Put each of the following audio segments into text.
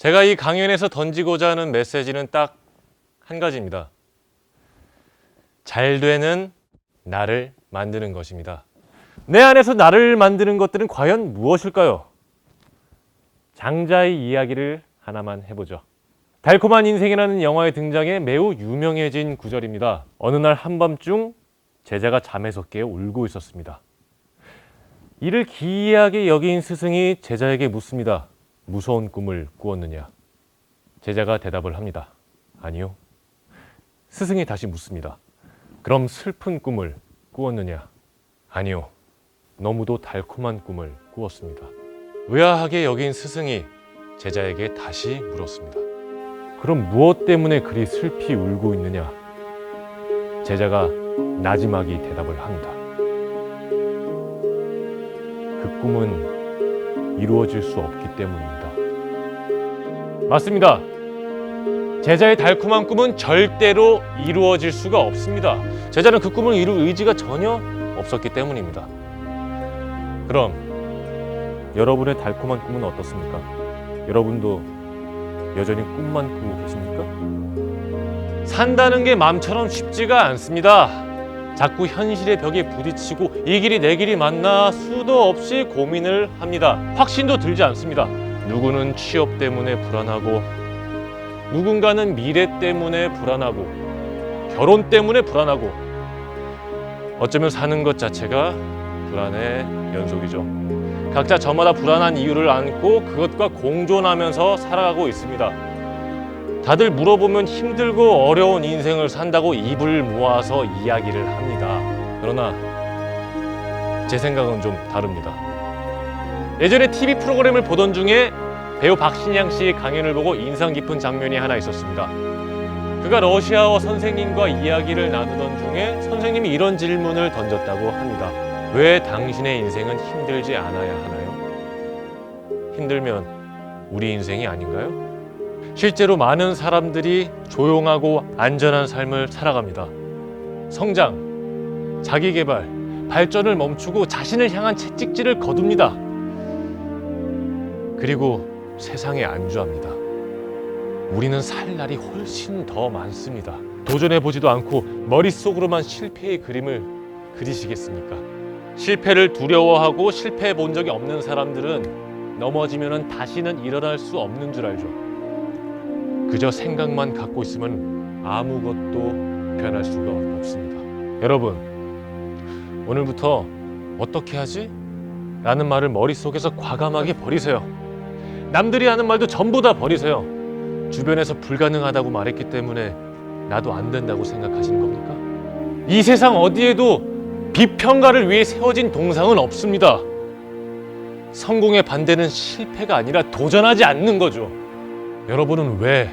제가 이 강연에서 던지고자 하는 메시지는 딱 한 가지입니다. 잘 되는 나를 만드는 것입니다. 내 안에서 나를 만드는 것들은 과연 무엇일까요? 장자의 이야기를 하나만 해보죠. 달콤한 인생이라는 영화의 등장에 매우 유명해진 구절입니다. 어느 날 한밤중 제자가 잠에서 깨어 울고 있었습니다. 이를 기이하게 여긴 스승이 제자에게 묻습니다. 무서운 꿈을 꾸었느냐? 제자가 대답을 합니다. 아니요. 스승이 다시 묻습니다. 그럼 슬픈 꿈을 꾸었느냐? 아니요. 너무도 달콤한 꿈을 꾸었습니다. 의아하게 여긴 스승이 제자에게 다시 물었습니다. 그럼 무엇 때문에 그리 슬피 울고 있느냐? 제자가 나지막이 대답을 합니다. 그 꿈은 이루어질 수 없기 때문입니다. 맞습니다. 제자의 달콤한 꿈은 절대로 이루어질 수가 없습니다. 제자는 그 꿈을 이룰 의지가 전혀 없었기 때문입니다. 그럼 여러분의 달콤한 꿈은 어떻습니까? 여러분도 여전히 꿈만 꾸고 계십니까? 산다는 게 마음처럼 쉽지가 않습니다. 자꾸 현실의 벽에 부딪히고 이 길이 내 길이 맞나 수도 없이 고민을 합니다. 확신도 들지 않습니다. 누구는 취업 때문에 불안하고 누군가는 미래 때문에 불안하고 결혼 때문에 불안하고 어쩌면 사는 것 자체가 불안의 연속이죠. 각자 저마다 불안한 이유를 안고 그것과 공존하면서 살아가고 있습니다. 다들 물어보면 힘들고 어려운 인생을 산다고 입을 모아서 이야기를 합니다. 그러나 제 생각은 좀 다릅니다. 예전에 TV 프로그램을 보던 중에 배우 박신양 씨의 강연을 보고 인상 깊은 장면이 하나 있었습니다. 그가 러시아어 선생님과 이야기를 나누던 중에 선생님이 이런 질문을 던졌다고 합니다. 왜 당신의 인생은 힘들지 않아야 하나요? 힘들면 우리 인생이 아닌가요? 실제로 많은 사람들이 조용하고 안전한 삶을 살아갑니다. 성장, 자기 개발, 발전을 멈추고 자신을 향한 채찍질을 거둡니다. 그리고 세상에 안주합니다. 우리는 살 날이 훨씬 더 많습니다. 도전해 보지도 않고 머릿속으로만 실패의 그림을 그리시겠습니까? 실패를 두려워하고 실패해 본 적이 없는 사람들은 넘어지면 다시는 일어날 수 없는 줄 알죠. 그저 생각만 갖고 있으면 아무것도 변할 수가 없습니다. 여러분, 오늘부터 어떻게 하지? 라는 말을 머릿속에서 과감하게 버리세요. 남들이 하는 말도 전부 다 버리세요. 주변에서 불가능하다고 말했기 때문에 나도 안 된다고 생각하시는 겁니까? 이 세상 어디에도 비평가를 위해 세워진 동상은 없습니다. 성공의 반대는 실패가 아니라 도전하지 않는 거죠. 여러분은 왜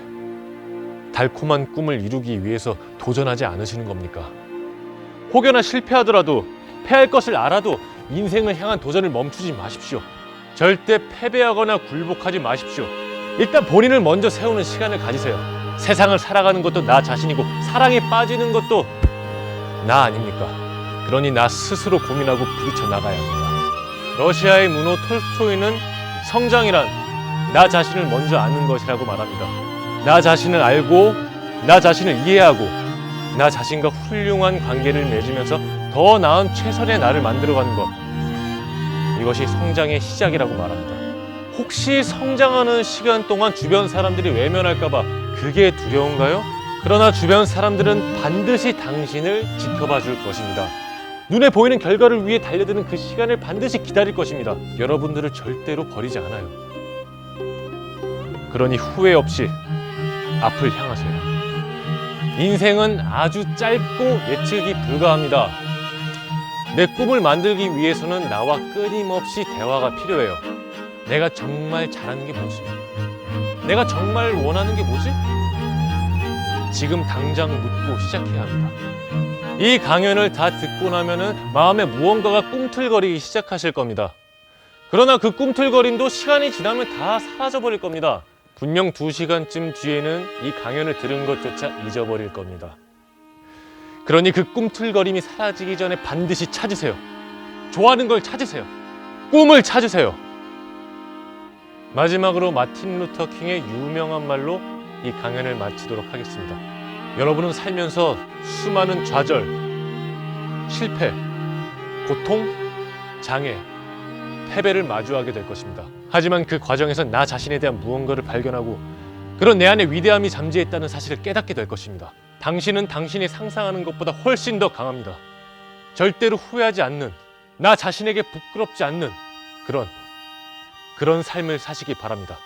달콤한 꿈을 이루기 위해서 도전하지 않으시는 겁니까? 혹여나 실패하더라도 패할 것을 알아도 인생을 향한 도전을 멈추지 마십시오. 절대 패배하거나 굴복하지 마십시오. 일단 본인을 먼저 세우는 시간을 가지세요. 세상을 살아가는 것도 나 자신이고 사랑에 빠지는 것도 나 아닙니까? 그러니 나 스스로 고민하고 부딪혀 나가야 합니다. 러시아의 문호 톨스토이는 성장이란 나 자신을 먼저 아는 것이라고 말합니다. 나 자신을 알고 나 자신을 이해하고 나 자신과 훌륭한 관계를 맺으면서 더 나은 최선의 나를 만들어가는 것. 이것이 성장의 시작이라고 말합니다. 혹시 성장하는 시간 동안 주변 사람들이 외면할까봐 그게 두려운가요? 그러나 주변 사람들은 반드시 당신을 지켜봐 줄 것입니다. 눈에 보이는 결과를 위해 달려드는 그 시간을 반드시 기다릴 것입니다. 여러분들을 절대로 버리지 않아요. 그러니 후회 없이 앞을 향하세요. 인생은 아주 짧고 예측이 불가합니다. 내 꿈을 만들기 위해서는 나와 끊임없이 대화가 필요해요. 내가 정말 잘하는 게 뭐지? 내가 정말 원하는 게 뭐지? 지금 당장 묻고 시작해야 합니다. 이 강연을 다 듣고 나면은 마음에 무언가가 꿈틀거리기 시작하실 겁니다. 그러나 그 꿈틀거림도 시간이 지나면 다 사라져 버릴 겁니다. 분명 두 시간쯤 뒤에는 이 강연을 들은 것조차 잊어버릴 겁니다. 그러니 그 꿈틀거림이 사라지기 전에 반드시 찾으세요. 좋아하는 걸 찾으세요. 꿈을 찾으세요. 마지막으로 마틴 루터 킹의 유명한 말로 이 강연을 마치도록 하겠습니다. 여러분은 살면서 수많은 좌절, 실패, 고통, 장애, 패배를 마주하게 될 것입니다. 하지만 그 과정에서 나 자신에 대한 무언가를 발견하고 그런 내 안에 위대함이 잠재 있다는 사실을 깨닫게 될 것입니다. 당신은 당신이 상상하는 것보다 훨씬 더 강합니다. 절대로 후회하지 않는 나 자신에게 부끄럽지 않는 그런 그런 삶을 사시기 바랍니다.